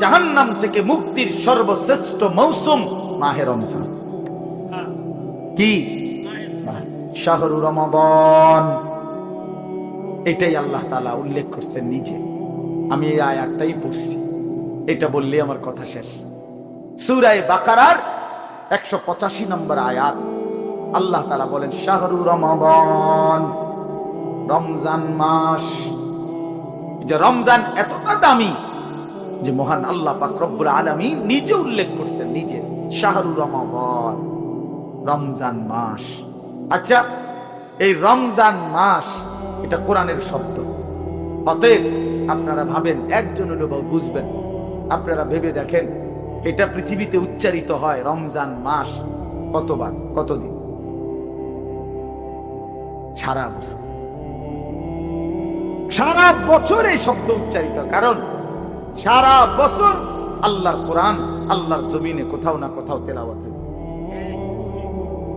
জাহান্নাম থেকে মুক্তির সর্বশ্রেষ্ঠ মৌসুম মাহে রমজান। কি? শাহরু রমাদন। এটাই আল্লাহ তালা উল্লেখ করছেন নিজে। আমি এই আয়াতটাই পড়ছি। এটা বললে আমার কথা শেষ। সুরায় বাকারার একশো পঁচাশি নম্বর আয়াত। আল্লাহ তালা বলেন, শাহরু রমাদন, রমজান মাস। যে রমজান এতটা দামি যে মহান আল্লাহ পাকরব্বুল আলমী নিজে উল্লেখ করছেন, নিজে। শাহরু রমাবন রমজান মাস। আচ্ছা এই রমজান মাস, এটা কোরআনের শব্দ। অতএব আপনারা ভাবেন, একজন বুঝবেন। আপনারা ভেবে দেখেন, এটা পৃথিবীতে উচ্চারিত হয় রমজান মাস কতবার, কতদিন? সারা বছর। সারা বছর এই শব্দ উচ্চারিত। কারণ সারা বছর আল্লাহর কোরআন আল্লাহর জমিনে কোথাও না কোথাও তেলাওয়াত হয়।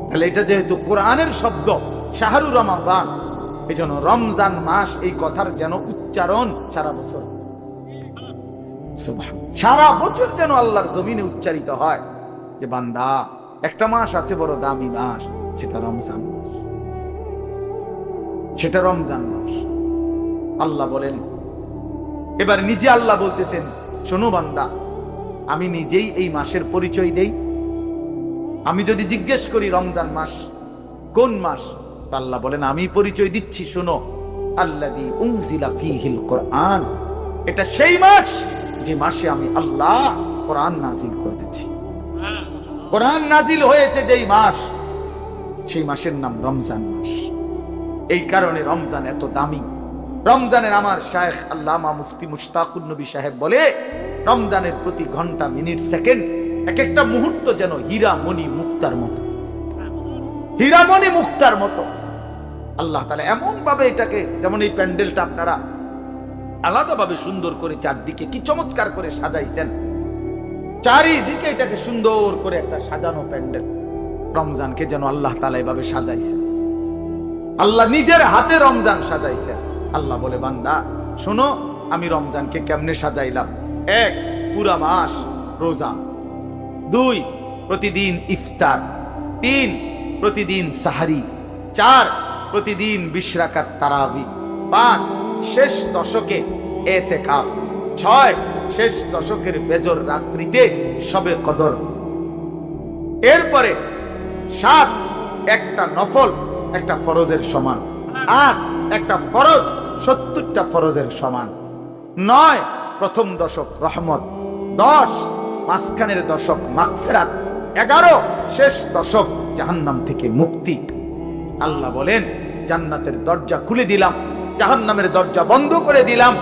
তাহলে এটা যেহেতু কোরআনের শব্দ শাহরুর রমাদান এই জন্য রমজান মাস এই কথার যেন উচ্চারণ সারা বছর। সারা বছর যেন আল্লাহর জমিনে উচ্চারিত হয় যে বান্দা একটা মাস আছে বড় দামি মাস সেটা রমজান মাস। সেটা রমজান মাস। আল্লাহ বলেন এবার নিজে আল্লাহ বলতেছেন, শোনো বান্দা, আমি নিজেই এই মাসের পরিচয় দেই। আমি যদি জিজ্ঞেস করি রমজান মাস, কোন মাস? আল্লাহ বলেন, আমি পরিচয় দিচ্ছি, শোনো কোরআন। এটা সেই মাস যে মাসে আমি আল্লাহ কোরআন নাজিল করেছি কোরআন নাজিল হয়েছে যেই মাস, সেই মাসের নাম রমজান মাস। এই কারণে রমজান এত দামি। রমজানের আমার শায়েখ আল্লামা মুফতি মুশতাকুর নবী সাহেব বলে, রমজানের প্রতি ঘণ্টা, মিনিট, সেকেন্ড এক একটা মুহূর্ত যেন হীরা মণি মুক্তার মতো। হীরা মণি মুক্তার মতো। আল্লাহ তালা এমন ভাবে এটাকে, যেমন এই প্যান্ডেলটা আপনারা আলাদাভাবে সুন্দর করে চারদিকে কি চমৎকার করে সাজাইছেন, চারিদিকে এটাকে সুন্দর করে একটা সাজানো প্যান্ডেল রমজানকে যেন আল্লাহ তালা এভাবে সাজাইছেন। আল্লাহ নিজের হাতে রমজান সাজাইছেন। আল্লাহ বলে, বান্দা, শোনো, আমি রমজানকে কেমনে সাজাইলাম? এক, পুরা মাস রোজা। দুই, প্রতিদিন ইফতার। তিন, প্রতিদিন সাহারি। চার, প্রতিদিন বিশরাকাত তারাবি। পাঁচ, শেষ দশকে এতে কাফ ছয়, শেষ দশকের বেজর রাত্রিতে সবে কদর। এরপরে সাত, একটা নফল, একটা ফরজের সমান। আট একটা ফরজ, সত্তরটা ফরজের সমান। নয়, প্রথম দশক রহমত, দশ, মাঝখানের দশক মাগফেরাত, এগারো, শেষ দশক জাহান্নাম থেকে মুক্তি। আল্লাহ বলেন, জান্নাতের দরজা খুলে দিলাম, জাহান্নামের দরজা বন্ধ করে দিলাম,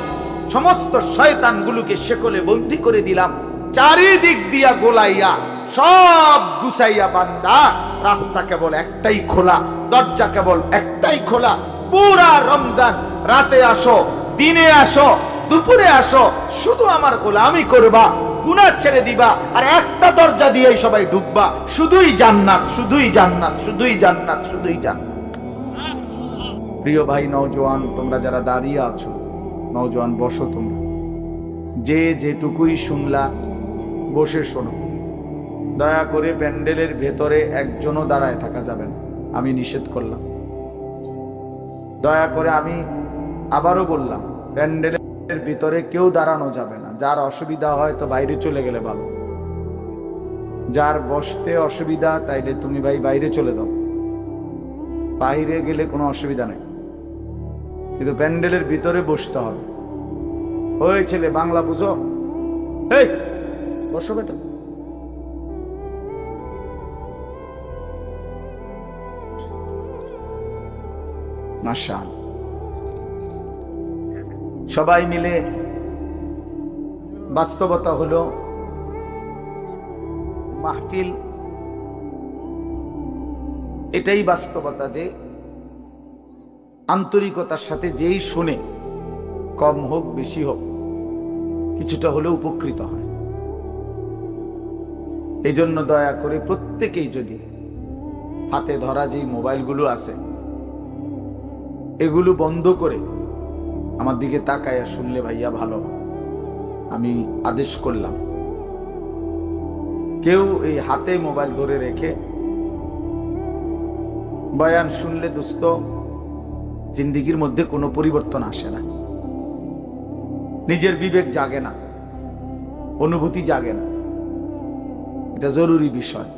সমস্ত শয়তানগুলোকে শেকলে বন্দি করে দিলাম, চারিদিক দিয়া গোলাইয়া, সব গুছাইয়া বান্দা, রাস্তা কেবল একটাই খোলা, দরজা কেবল একটাই খোলা পুরা রমজান রাতে আসো, দিনে আসো, দুপুরে আসো, শুধু আমার গোলামি করবা, গুনাহ ছেড়ে দিবা, আর একটা দরজা দিয়ে সবাই ঢুকবা। শুধুই জান্নাত শুধুই জান্নাত শুধুই জান্নাত শুধুই জান্নাত। প্রিয় ভাই নওজোয়ান, তোমরা যারা দাঁড়িয়ে আছো, নওজোয়ান, বসো তোমরা। যে যেটুকুই শুনলা, বসে শোনো। দয়া করে প্যান্ডেলের ভেতরে একজনও দাঁড়ায় থাকা যাবে না। আমি নিষেধ করলাম। দয়া করে আমি আবারও বললাম, প্যান্ডেলের ভিতরে কেউ দাঁড়ানো যাবে না। যার অসুবিধা হয় তো বাইরে চলে গেলে ভালো। যার বসতে অসুবিধা, তাইলে তুমি ভাই বাইরে চলে যাও। বাইরে গেলে কোনো অসুবিধা নেই। কিন্তু প্যান্ডেলের ভিতরে বসতে হবে। ওই ছেলে, বাংলা বুঝো? এই বসো বেটা। মাসা সবাই মিলে বাস্তবতা হলো মাহফিল। এটাই বাস্তবতা যে আন্তরিকতার সাথে যেই শুনে কম হোক, বেশি হোক, কিছুটা হলেও উপকৃত হয়। এই জন্য দয়া করে প্রত্যেকেই যদি হাতে ধরা যেই মোবাইলগুলো আছে এগুলো বন্ধ করে আমার দিকে তাকায়া শুনলে, ভাইয়া, ভালো। আমি আদেশ করলাম। কেউ এই হাতে মোবাইল ধরে রেখে বয়ান শুনলে, দোস্ত, জিন্দিগির মধ্যে কোনো পরিবর্তন আসে না। নিজের বিবেক জাগে না, অনুভূতি জাগে না। এটা জরুরি বিষয়।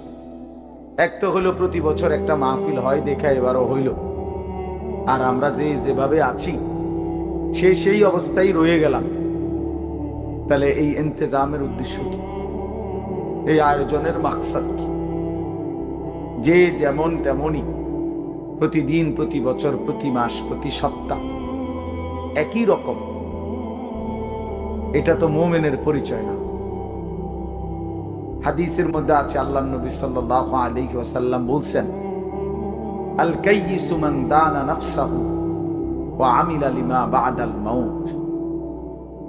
এক তো হলো প্রতি বছর একটা মাহফিল হয়, দেখা এবারও হইল। আর আমরা যে যেভাবে আছি, সে সেই অবস্থায় রয়ে গেলাম। তাহলে এই ইন্তজামের উদ্দেশ্য কি? এই আয়োজনের মাকসাদ কি? যে যেমন তেমনই প্রতিদিন, প্রতি বছর, প্রতি মাস, প্রতি সপ্তাহ একই রকম। এটা তো মোমেনের পরিচয় না। হাদিসের মধ্যে আছে, আল্লাহ নবী সাল্লাল্লাহু আলাইহি ওয়াসাল্লাম বলছেন আল ওয়া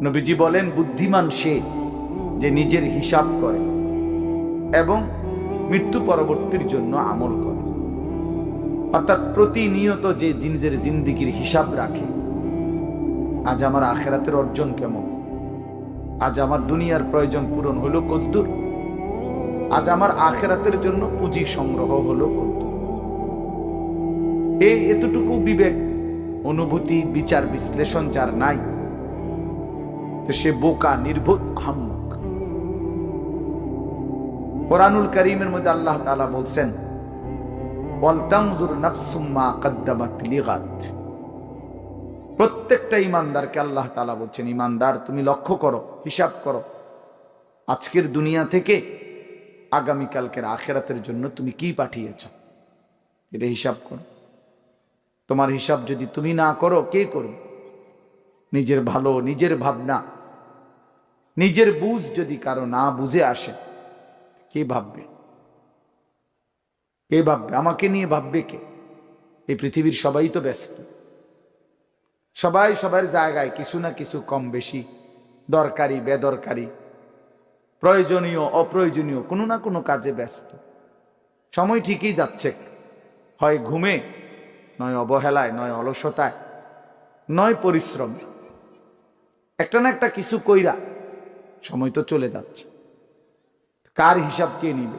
নবীজি বলেন, বুদ্ধিমান সে যে নিজের হিসাব করে এবং মৃত্যু পরবর্তীর জন্য আমল করে। অর্থাৎ প্রতিনিয়ত যে নিজের জিন্দিগির হিসাব রাখে, আজ আমার আখেরাতের অর্জন কেমন? আজ আমার দুনিয়ার প্রয়োজন পূরণ হলো কদ্দুর? আজ আমার আখেরাতের জন্য পুঁজি সংগ্রহ হলো কদ্দুর? এই এতটুকু বিবেক, অনুভূতি, বিচার, বিশ্লেষণ যার নাই, তো সে বোকা, নির্বোধ আহম্মক কোরআনুল করিমের মধ্যে আল্লাহ তাআলা বলছেন প্রত্যেকটা ইমানদারকে আল্লাহ তালা বলছেন, ইমানদার, তুমি লক্ষ্য করো, হিসাব করো, আজকের দুনিয়া থেকে আগামীকালকের আখেরাতের জন্য তুমি কি পাঠিয়েছ? এটা হিসাব করো। তোমার হিসাব যদি তুমি না করো, কে করবে? নিজের ভালো, নিজের ভাবনা, নিজের বুঝ যদি কারও না বুঝে আসে, কে ভাববে? কে ভাববে? আমাকে নিয়ে ভাববে কে? এই পৃথিবীর সবাই তো ব্যস্ত। সবাই সবার জায়গায় কিছু না কিছু কম বেশি, দরকারি, বেদরকারি, প্রয়োজনীয়, অপ্রয়োজনীয়, কোনো না কোনো কাজে ব্যস্ত। সময় ঠিকই যাচ্ছে। হয় ঘুমে নয় অবহেলায়, নয় অলসতায়, নয় পরিশ্রমে। একটা না একটা কিছু কইরা সময় তো চলে যাচ্ছে। কার হিসাব কে নিবে?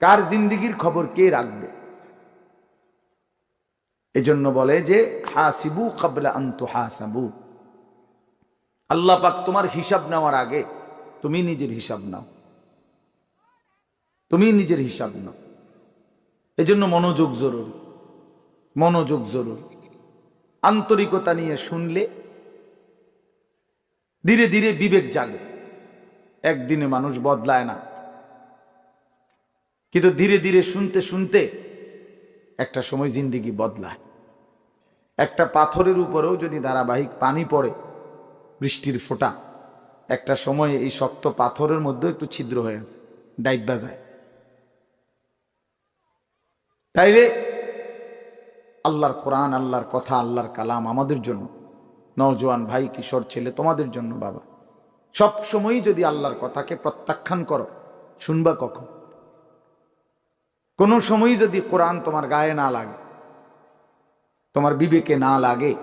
কার জিন্দিগির খবর কে রাখবে? এজন্য বলে যে, হাসিবু কাবলা আন্তু হাসাবু। আল্লাহ পাক তোমার হিসাব নেওয়ার আগে তুমি নিজের হিসাব নাও। তুমি নিজের হিসাব নাও। এজন্য মনোযোগ জরুরি। মনোযোগ জরুরি। আন্তরিকতা নিয়ে শুনলে ধীরে ধীরে বিবেক জাগে। একদিনে মানুষ বদলায় না। কিন্তু ধীরে ধীরে শুনতে শুনতে একটা সময় জিন্দিগি বদলায়। একটা পাথরের উপরেও যদি ধারাবাহিক পানি পড়ে, বৃষ্টির ফোঁটা, একটা সময় এই শক্ত পাথরের মধ্যে একটু ছিদ্র হয়ে যায় ডাইবা যায়। তাইলে আল্লাহর কোরআন, আল্লাহর কথা, আল্লাহর কালাম আমাদের জন্য। নওজোয়ান ভাই, কিশোর ছেলে, তোমাদের জন্য বাবা। সব সময়ই যদি আল্লাহর কথাকে প্রত্যাখ্যান করো, শুনবা কখন? কোনো সময়ই যদি কোরআন তোমার গায়ে না লাগে, তোমার বিবেকে না লাগে,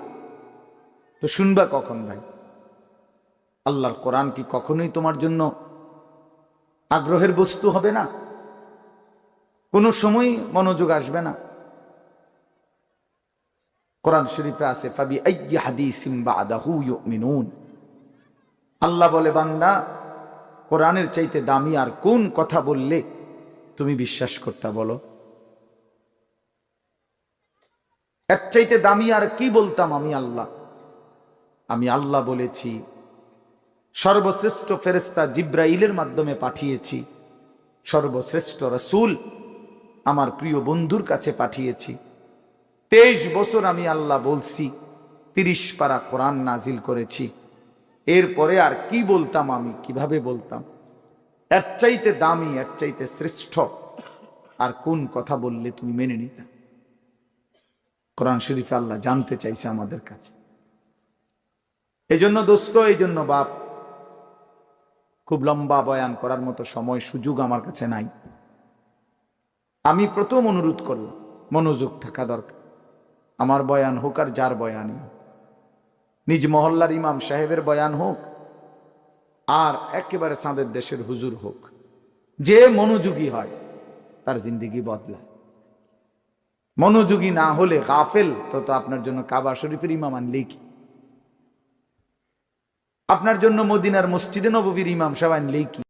তো শুনবা কখন ভাই? আল্লাহর কোরআন কি কখনোই তোমার জন্য আগ্রহের বস্তু হবে না? কোনো সময় মনোযোগ আসবে না। কোরআন শরীফে আছে, ফাবি আইয়ি হাদিসিম বাদাহু ইউমিনুন আল্লাহ বলে, বান্দা, কোরআনের চাইতে দামি আর কোন কথা বললে তুমি বিশ্বাস করতে বলো? এর চাইতে দামি আর কি বলতাম আমি আল্লাহ? আমি আল্লাহ বলেছি, সর্বশ্রেষ্ঠ ফেরেস্তা জিব্রাইলের মাধ্যমে পাঠিয়েছি, সর্বশ্রেষ্ঠ রসুল আমার প্রিয় বন্ধুর কাছে পাঠিয়েছি। তেইশ বছর আমি আল্লাহ বলছি, তিরিশ পারা কোরআন নাজিল করেছি। এরপরে আর কি বলতাম আমি, কীভাবে বলতাম? এর চাইতে দামি, এর চাইতে শ্রেষ্ঠ, আর কোন কথা বললে তুমি মেনে নিতে? কোরআন শরীফে আল্লাহ জানতে চাইছে আমাদের কাছে। এই জন্য দোস্ত এই জন্য বাপ, খুব লম্বা বয়ান করার মতো সময়, সুযোগ আমার কাছে নাই। আমি প্রথম অনুরোধ করলাম, মনোযোগ থাকা দরকার। আমার বয়ান হোক আর যার বয়ানই নিজ মহল্লার ইমাম সাহেবের বয়ান হোক আর একেবারে চাঁদের দেশের হুজুর হোক, যে মনোযোগী হয় তার জিন্দিগি বদলায়। মনোযোগী না হলে গাফেল, তো তো আপনার জন্য কাবা শরীফের ইমাম আনলেই কি? আপনার জন্য মদিনার মসজিদে নববীর ইমাম সাহেব আনলেই কি?